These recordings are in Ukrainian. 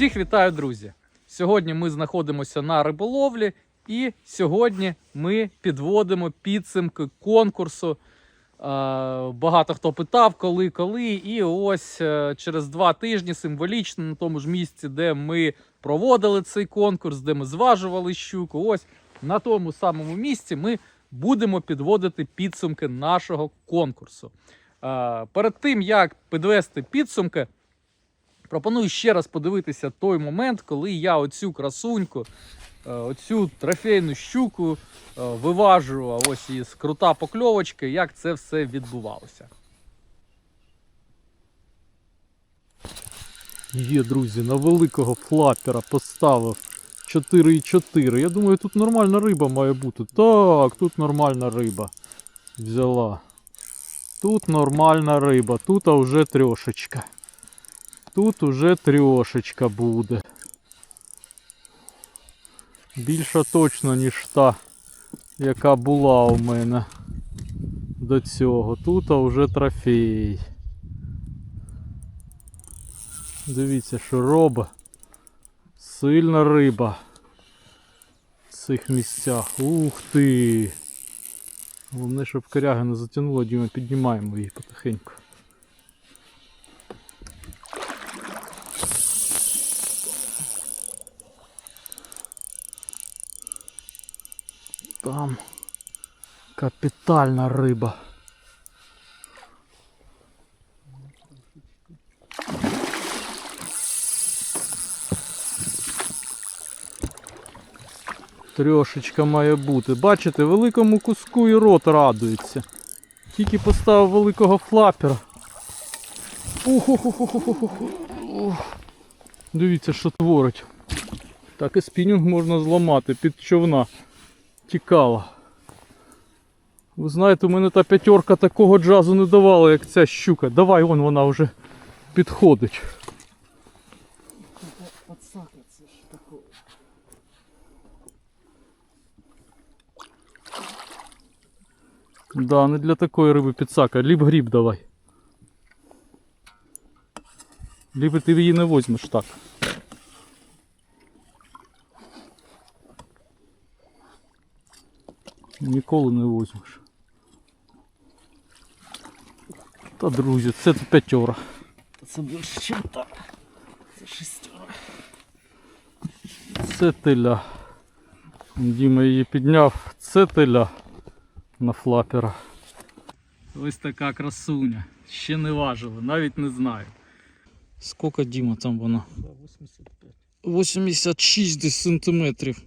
Всіх вітаю, друзі! Сьогодні ми знаходимося на риболовлі, і сьогодні ми підводимо підсумки конкурсу. Багато хто питав, коли, коли. І ось е, через два тижні символічно на тому ж місці, де ми проводили цей конкурс, де ми зважували щуку. Ось на тому самому місці ми будемо підводити підсумки нашого конкурсу. Перед тим як підвести підсумки, пропоную ще раз подивитися той момент, коли я оцю красуньку, е, оцю трофейну щуку е, виважу, а ось із крута покльовочка, як це все відбувалося. Є, друзі, на великого флапера поставив 4,4. Я думаю, тут нормальна риба має бути. Так, тут нормальна риба. Взяла. Тут нормальна риба, тут а вже трьошечка. Тут уже трьошечка буде. Більша точно, ніж та, яка була у мене до цього. Тут вже трофей. Дивіться, що робить. Сильна риба в цих місцях. Ух ти! Головне, щоб коряга не затягнула, Діма, піднімаємо її потихеньку. Там капітальна риба. Трьошечка має бути. Бачите, великому куску і рот радується. Тільки поставив великого флапера. Дивіться, що творить. Так і спінінг можна зламати під човна. Тікала. Ви знаєте, у мене та п'ятерка такого джазу не давала, як ця щука. Давай, вон вона вже підходить. Да, не для такої риби підсака. Ліп гріб давай. Ліпо ти її не возьмеш так. Ніколи не возьмеш. Та друзі, це п'ятьора. Це більше, ніж так. Це шестера. Це теля. Діма її підняв. Це теля на флапера. Ось така красуня. Ще не важила, навіть не знаю. Скільки Діма там вона? 85. 86 десь сантиметрів.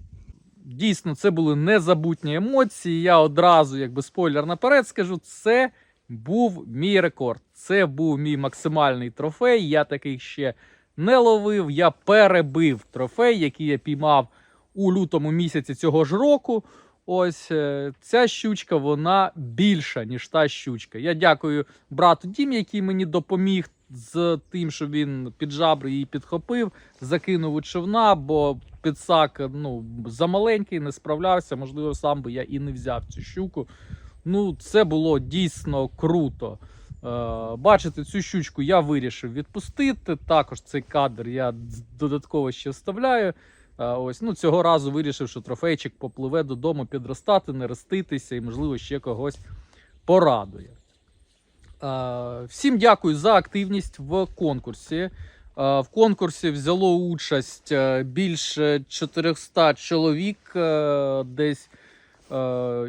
Дійсно, це були незабутні емоції. Я одразу, якби спойлер наперед скажу, це був мій рекорд. Це був мій максимальний трофей. Я таких ще не ловив. Я перебив трофей, який я піймав у лютому місяці цього ж року. Ось е, ця щучка, вона більша, ніж та щучка. Я дякую брату Дімі, який мені допоміг з тим, що він під жабри її підхопив, закинув у човна, бо підсак ну, замаленький, не справлявся. Можливо, сам би я і не взяв цю щуку. Ну, це було дійсно круто. Е, бачите, цю щучку я вирішив відпустити. Також цей кадр я додатково ще вставляю. Е, ось, ну, цього разу вирішив, що трофейчик попливе додому підростати, не роститися і, можливо, ще когось порадує. Е, Всім дякую за активність в конкурсі. Е, В конкурсі взяло участь е, більше 400 чоловік, е, десь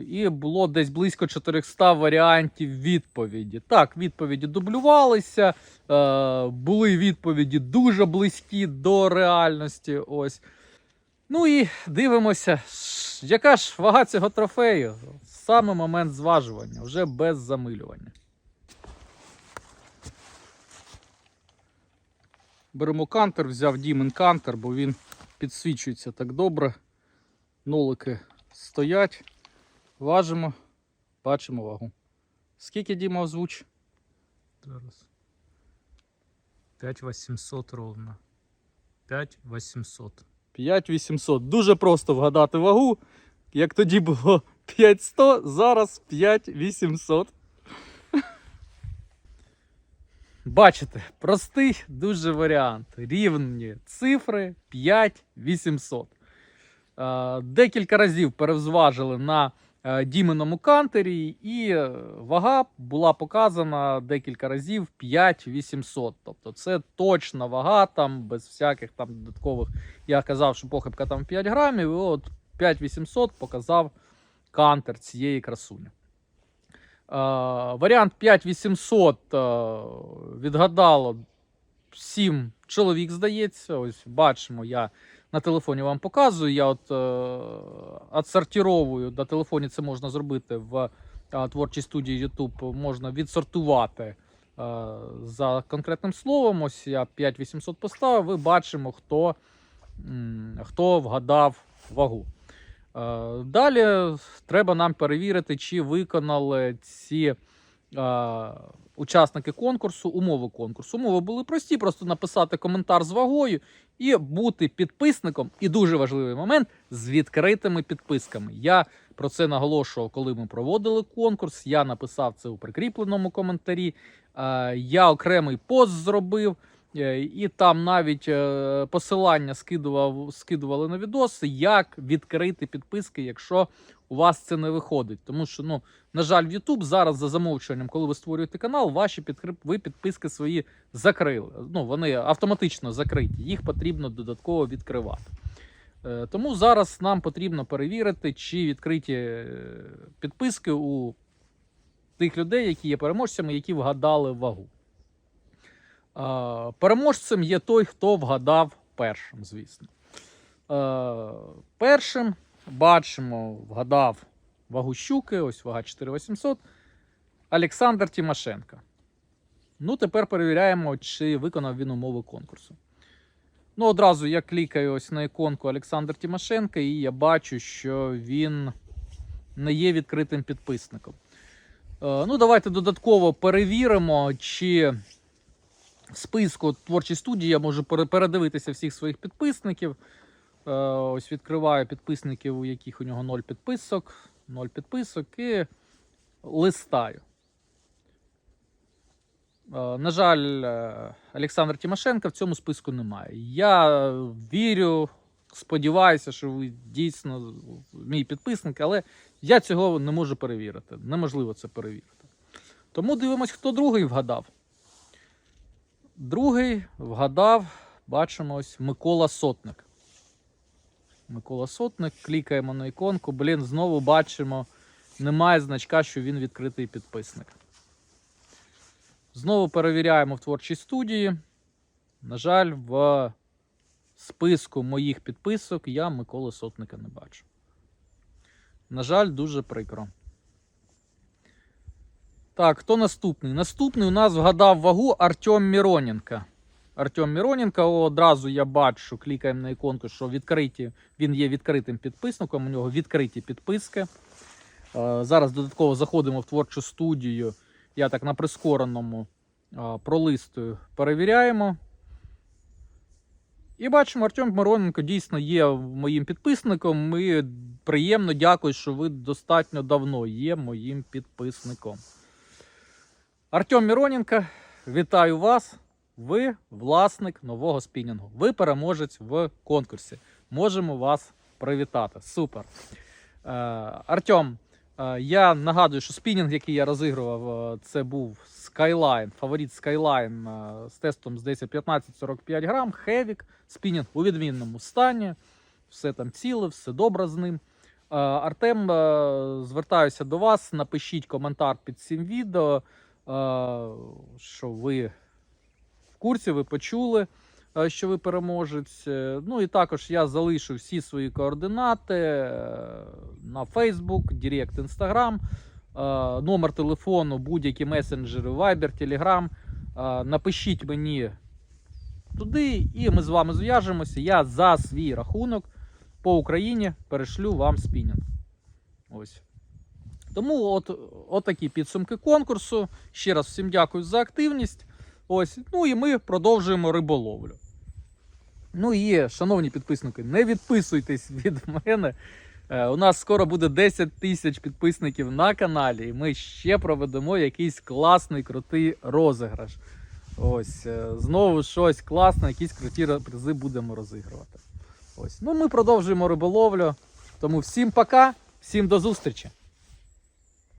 і було десь близько 400 варіантів відповіді. Так, відповіді дублювалися, були відповіді дуже близькі до реальності. Ось. Ну і дивимося, яка ж вага цього трофею. Саме момент зважування, вже без замилювання. Беремо кантер, взяв Дімон кантер, бо він підсвічується так добре. Нолики стоять. Важимо, бачимо вагу. Скільки Діма озвуч? Зараз. 5800 ровно. 5800. 5800. Дуже просто вгадати вагу. Як тоді було 5100, зараз 5800. Бачите, простий дуже варіант. Рівні цифри 5800. Е, Декілька разів перевзважили на е, діменому кантері, і е, вага була показана декілька разів 5800. Тобто це точна вага, там без всяких там додаткових. Я казав, що похибка там 5 грамів, і от 5800 показав кантер цієї красуні. Е, варіант 5800 е, відгадало 7 чоловік, здається. Ось бачимо, я на телефоні вам показую. Я от е, отсортировую, на телефоні це можна зробити в творчій студії YouTube, можна відсортувати за конкретним словом. Ось я 5800 поставив, і бачимо, хто, хто вгадав вагу. Е, Далі треба нам перевірити, чи виконали ці е, учасники конкурсу умови конкурсу. Умови були прості: просто написати коментар з вагою і бути підписником. І дуже важливий момент з відкритими підписками. Я про це наголошував, коли ми проводили конкурс. Я написав це у прикріпленому коментарі. Е, Я окремий пост зробив. Е, І там навіть е, посилання скидував, скидували на відоси, як відкрити підписки, якщо у вас це не виходить. Тому що, ну, на жаль, в YouTube зараз за замовчуванням, коли ви створюєте канал, ваші підкрип... ви підписки свої закрили. Ну, вони автоматично закриті, їх потрібно додатково відкривати. Е, Тому зараз нам потрібно перевірити, чи відкриті підписки у тих людей, які є переможцями, які вгадали вагу. Переможцем є той, хто вгадав першим, звісно. Е, Першим бачимо, вгадав вагу щуки, ось вага 4800. Олександр Тимошенко. Ну, тепер перевіряємо, чи виконав він умови конкурсу. Ну, одразу я клікаю ось на іконку Олександр Тимошенко, і я бачу, що він не є відкритим підписником. Е, Ну, давайте додатково перевіримо, чи списку творчій студії я можу передивитися всіх своїх підписників. Е, Ось відкриваю підписників, у яких у нього 0 підписок, 0 підписок і листаю. Е, На жаль, е, Олександр Тимошенко в цьому списку немає. Я вірю, сподіваюся, що ви дійсно мій підписник, але я цього не можу перевірити. Неможливо це перевірити. Тому дивимось, хто другий вгадав. Другий вгадав, бачимо ось Микола Сотник. Микола Сотник, клікаємо на іконку. Блін, знову бачимо, немає значка, що він відкритий підписник. Знову перевіряємо в творчій студії. На жаль, в списку моїх підписок я Миколи Сотника не бачу. На жаль, дуже прикро. Так, хто наступний? Наступний у нас вгадав вагу Артем Міроненко. Артем Міроненко, одразу я бачу, клікаємо на іконку, що відкриті, він є відкритим підписником, у нього відкриті підписки. Е, Зараз додатково заходимо в творчу студію. Я так на прискореному е, пролистую, перевіряємо. І бачимо, Артем Мироненко дійсно є моїм підписником. І приємно дякую, що ви достатньо давно є моїм підписником. Артем Міроненко, вітаю вас. Ви власник нового спінінгу. Ви переможець в конкурсі. Можемо вас привітати. Супер. Е, Артем, е, я нагадую, що спінінг, який я розігрував, е, це був Skyline, фаворит Skyline е, з тестом здається 15-45 грам. Хевік, спінінг у відмінному стані. Все там ціле, все добре з ним. Е, Артем, е, звертаюся до вас. Напишіть коментар під цим відео, що ви в курсі, ви почули, що ви переможець. Е, Ну і також я залишу всі свої координати е, на Facebook, Директ, Instagram, номер телефону, будь-які месенджери, Viber, Telegram. Напишіть мені туди, і ми з вами зв'яжемося. Я за свій рахунок по Україні перешлю вам спінінг. Ось. Тому от, от такі підсумки конкурсу. Ще раз всім дякую за активність. Ось, ну і ми продовжуємо риболовлю. Ну і, шановні підписники, не відписуйтесь від мене. Е, У нас скоро буде 10 тисяч підписників на каналі, і ми ще проведемо якийсь класний, крутий розіграш. Ось, е, знову щось класне, якісь круті призи будемо розігрувати. Ось. Ну, ми продовжуємо риболовлю. Тому всім пока, всім до зустрічі!